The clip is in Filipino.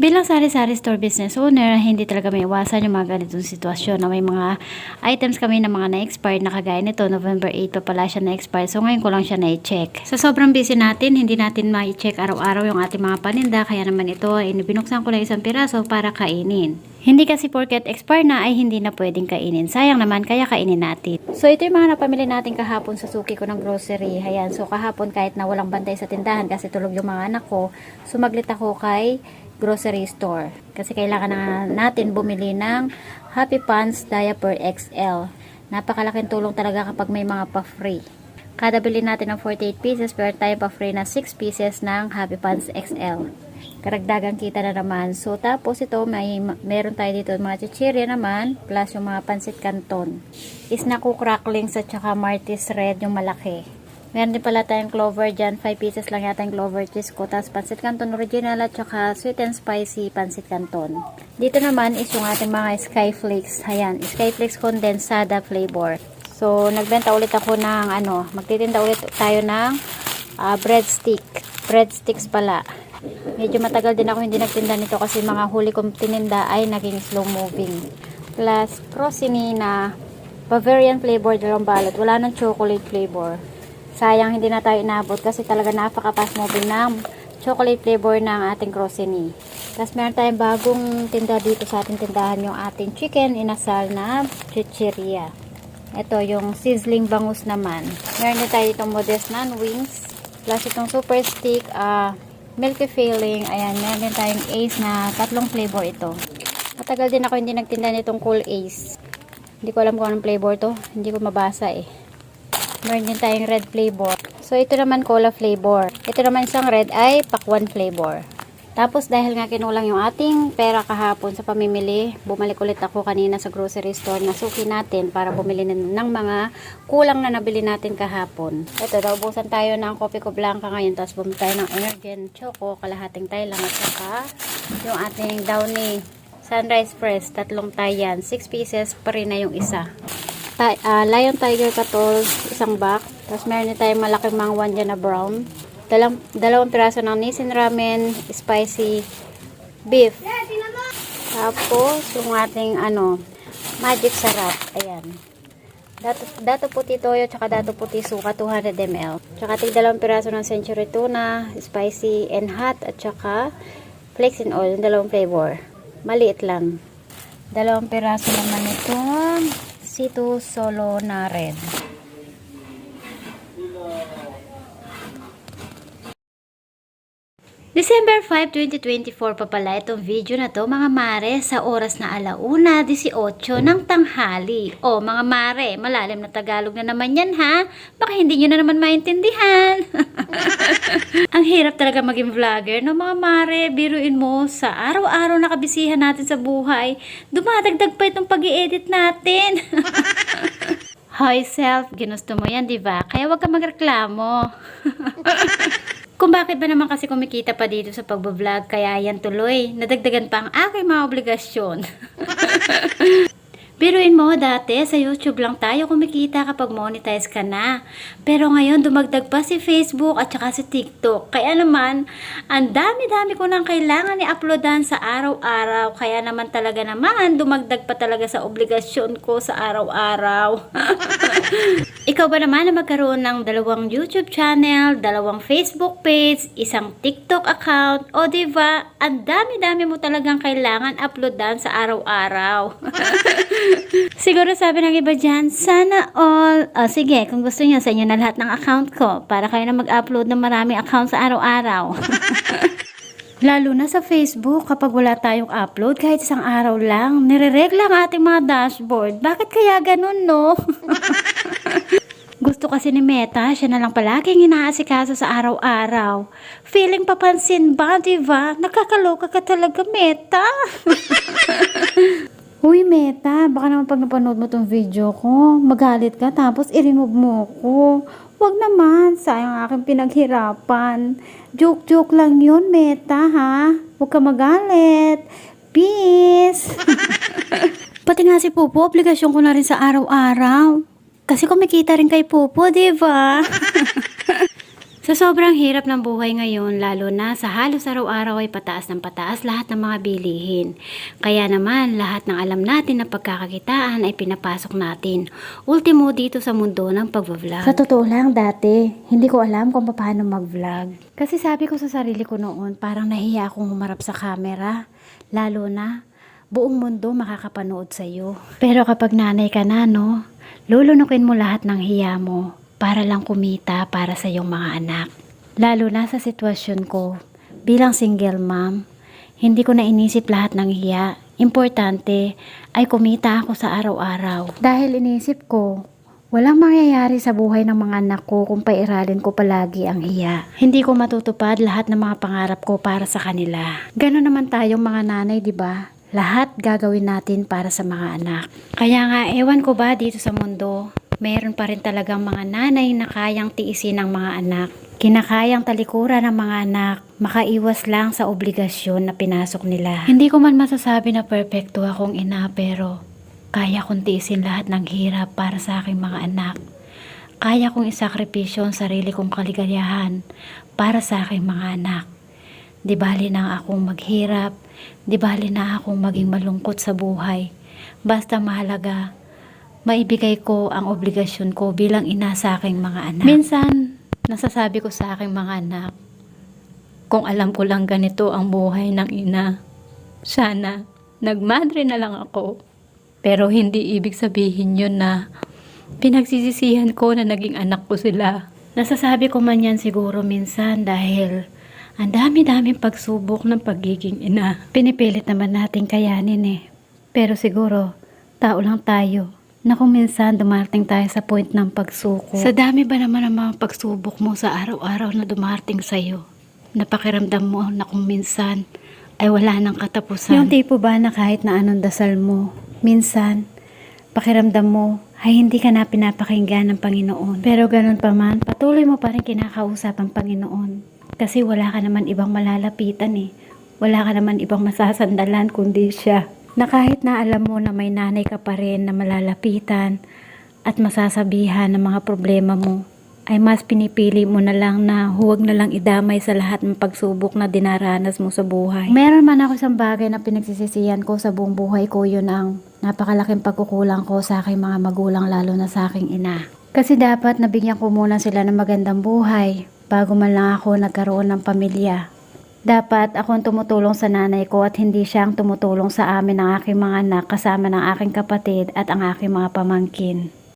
Bilang sari-sari store business owner, hindi talaga may iwasan yung mga ganitong sitwasyon na may mga items kami na mga na-expired na kagaya nito, November 8 pa pala siya na-expired. So ngayon ko lang siya na-check. Sa sobrang busy natin, hindi natin ma-check araw-araw yung ating mga paninda. Kaya naman ito, ay binuksan ko lang isang piraso para kainin. Hindi kasi porket expired na ay hindi na pwedeng kainin. Sayang naman, kaya kainin natin. So ito yung mga napamili natin kahapon sa suki ko ng grocery. Ayan, so kahapon kahit na walang bantay sa tindahan kasi tulog yung mga anak ko, sumaglit ako kay grocery store. Kasi kailangan na natin bumili ng Happy Pants Diaper XL. Napakalaking tulong talaga kapag may mga pa-free. Kada bili natin ng 48 pieces, pero tayo pa-free na 6 pieces ng Happy Pants XL. Karagdagang kita na naman. So, tapos ito, may, meron tayo dito mga chichirya naman, plus yung mga pansit canton. Is na cracklings at saka Martis Red yung malaki. Meron din pala tayong clover dyan. 5 pieces lang yata yung clover cheese ko. Tapos pancit canton original at saka sweet and spicy pancit canton. Dito naman is yung ating mga skyflakes. Ayan, skyflakes condensada flavor. So, nagbenta ulit ako ng ano, magtitinda ulit tayo ng ah, breadstick. Breadsticks pala. Medyo matagal din ako hindi nagtinda nito kasi mga huli kong tininda ay naging slow moving. Plus, crostini na Bavarian flavor dalawang balot. Wala nang chocolate flavor. Sayang hindi na tayo inabot kasi talaga napaka-fast moving ng chocolate flavor ng ating crostini. Tapos meron tayong bagong tinda dito sa ating tindahan yung ating chicken inasal na chichiria. Ito yung sizzling bangus naman. Meron din tayo itong modest nan wings. Plus itong super stick, ah, milky filling. Ayan, meron din tayong ace na tatlong flavor ito. Matagal din ako hindi nagtinda nitong cool ace. Hindi ko alam kung anong flavor to. Hindi ko mabasa eh. Meron din tayong red flavor. So, ito naman cola flavor. Ito naman isang red ay pakwan flavor. Tapos, dahil nga kinulang yung ating pera kahapon sa pamimili, bumalik ulit ako kanina sa grocery store na suki natin para bumili ng, mga kulang na nabili natin kahapon. Ito, naubusan tayo ng kopi ko blanca ngayon. Tapos, bumili tayo ng Emergen Choco, kalahating tayo lang. At saka, yung ating Downy Sunrise Press, tatlong tayan. 6 pieces pa rin na yung isa ah, Lion Tiger Katol, isang box. Tapos meron din tayong malaking mangwan dyan na brown. Dalang, dalawang piraso ng Nissin Ramen, spicy beef. Tapos, yung ating ano, magic sarap. Ayan. Dato, dato puti toyo, tsaka dato puti suka, 200 ml. Tsaka tig dalawang piraso ng century tuna, spicy and hot, at tsaka flakes and oil, yung dalawang flavor. Maliit lang. Dalawang piraso naman itong Situ Solo na red. December 5, 2024 pa pala itong video na to mga mare sa oras na alauna 18 ng tanghali. O mga mare, malalim na Tagalog na naman yan ha. Baka hindi nyo na naman maintindihan. Ang hirap talaga maging vlogger no mga mare. Biruin mo sa araw-araw na kabisihan natin sa buhay. Dumadagdag pa itong pag edit natin. Hoy self, ginusto mo yan, di ba? Kaya wag ka magreklamo. Kung bakit ba naman kasi kumikita pa dito sa pagbablog, kaya yan tuloy. Nadagdagan pa ang aking mga obligasyon. Biruin mo, dati sa YouTube lang tayo kumikita kapag monetize ka na. Pero ngayon, dumagdag pa si Facebook at saka si TikTok. Kaya naman, ang dami-dami ko nang kailangan i-uploadan sa araw-araw. Kaya naman talaga naman, dumagdag pa talaga sa obligasyon ko sa araw-araw. Ikaw ba naman na magkaroon ng dalawang YouTube channel, dalawang Facebook page, isang TikTok account, o diba, ang dami-dami mo talagang kailangan uploadan sa araw-araw. Siguro sabi ng iba dyan, sana all, oh, sige, kung gusto niyo sa inyo na lahat ng account ko, para kayo na mag-upload ng maraming account sa araw-araw. Lalo na sa Facebook, kapag wala tayong upload, kahit isang araw lang, nireregla ang ating mga dashboard. Bakit kaya ganun, no? Gusto kasi ni Meta, siya na lang palaging inaasikaso sa araw-araw. Feeling papansin ba, di ba? Nakakaloka ka talaga, Meta. Uy, Meta, baka naman pag napanood mo tong video ko, magalit ka tapos i-remove mo ko. Huwag naman, sayang aking pinaghirapan. Joke-joke lang yun, Meta, ha? Huwag ka magalit. Peace! Pati nga si Pupo, obligasyon ko na rin sa araw-araw. Kasi kumikita rin kay Pupo, di ba? Sa sobrang hirap ng buhay ngayon, lalo na sa halos araw-araw ay pataas ng pataas lahat ng mga bilihin. Kaya naman, lahat ng alam natin na pagkakakitaan ay pinapasok natin. Ultimo dito sa mundo ng pagbablog. Sa totoo lang dati, hindi ko alam kung paano mag-vlog. Kasi sabi ko sa sarili ko noon, parang nahiya akong humarap sa camera. Lalo na, buong mundo makakapanood sa iyo. Pero kapag nanay ka na, no, lulunukin mo lahat ng hiya mo para lang kumita para sa iyong mga anak. Lalo na sa sitwasyon ko, bilang single mom, hindi ko na inisip lahat ng hiya. Importante ay kumita ako sa araw-araw. Dahil inisip ko, walang mangyayari sa buhay ng mga anak ko kung pairalin ko palagi ang hiya. Hindi ko matutupad lahat ng mga pangarap ko para sa kanila. Ganon naman tayong mga nanay, di ba? Lahat gagawin natin para sa mga anak. Kaya nga, ewan ko ba dito sa mundo, meron pa rin talagang mga nanay na kayang tiisin ng mga anak. Kinakayang talikuran ng mga anak, makaiwas lang sa obligasyon na pinasok nila. Hindi ko man masasabi na perpekto akong ina pero kaya kong tiisin lahat ng hirap para sa aking mga anak. Kaya kong isakripisyo sarili kong kaligayahan para sa aking mga anak. Di bali na akong maghirap, di bali na akong maging malungkot sa buhay. Basta mahalaga, maibigay ko ang obligasyon ko bilang ina sa aking mga anak. Minsan, nasasabi ko sa aking mga anak, kung alam ko lang ganito ang buhay ng ina, sana nagmadre na lang ako. Pero hindi ibig sabihin yun na pinagsisisihan ko na naging anak ko sila. Nasasabi ko man yan siguro minsan dahil ang dami-daming pagsubok ng pagiging ina. Pinipilit naman natin kayanin eh. Pero siguro, tao lang tayo na kung minsan dumarating tayo sa point ng pagsuko. Sa dami ba naman ang mga pagsubok mo sa araw-araw na dumarating sa'yo? Napakiramdam mo na kung minsan ay wala nang katapusan. Yung tipo ba na kahit na anong dasal mo, minsan, pakiramdam mo ay hindi ka na pinapakinggan ng Panginoon. Pero ganun pa man, patuloy mo pa rin kinakausap ang Panginoon. Kasi wala ka naman ibang malalapitan eh. Wala ka naman ibang masasandalan kundi siya. Na kahit na alam mo na may nanay ka pa rin na malalapitan at masasabihan ng mga problema mo, ay mas pinipili mo na lang na huwag na lang idamay sa lahat ng pagsubok na dinaranas mo sa buhay. Meron man ako isang bagay na pinagsisisihan ko sa buong buhay ko, yun ang napakalaking pagkukulang ko sa aking mga magulang lalo na sa aking ina. Kasi dapat nabigyan ko muna sila ng magandang buhay bago man lang ako nagkaroon ng pamilya. Dapat ako ang tumutulong sa nanay ko at hindi siya ang tumutulong sa amin ng aking mga anak kasama ng aking kapatid at ang aking mga pamangkin.